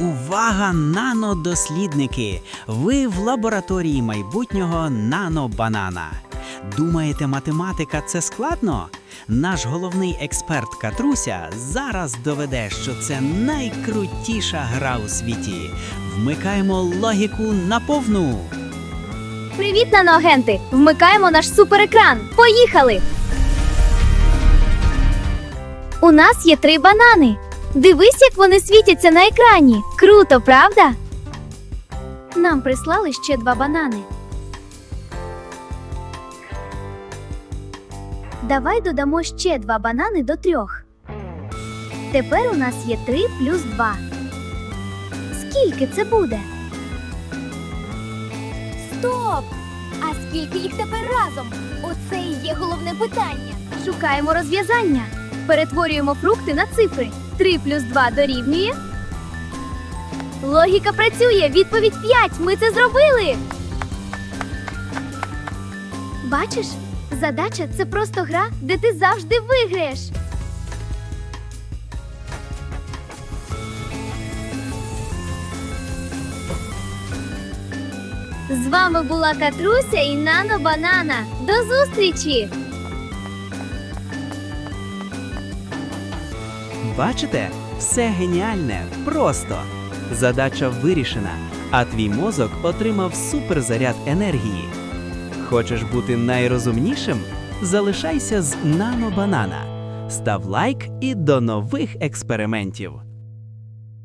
Увага, нанодослідники! Ви в лабораторії майбутнього нанобанана. Думаєте, математика це складно? Наш головний експерт Катруся зараз доведе, що це найкрутіша гра у світі. Вмикаємо логіку на повну. Привіт, наноагенти! Вмикаємо наш суперекран. Поїхали! У нас є три банани. Дивись, як вони світяться на екрані. Круто, правда? Нам прислали ще два банани. Давай додамо ще два банани до трьох. Тепер у нас є три плюс два. Скільки це буде? Стоп! А скільки їх тепер разом? Оце і є головне питання. Шукаємо розв'язання. Перетворюємо фрукти на цифри. 3 плюс 2 дорівнює. Логіка працює. Відповідь 5. Ми це зробили. Бачиш, задача це просто гра, де ти завжди виграєш. З вами була Катруся і Нано Банана. До зустрічі! Бачите, все геніальне, просто. Задача вирішена, а твій мозок отримав суперзаряд енергії. Хочеш бути найрозумнішим? Залишайся з нано-банана. Став лайк і до нових експериментів.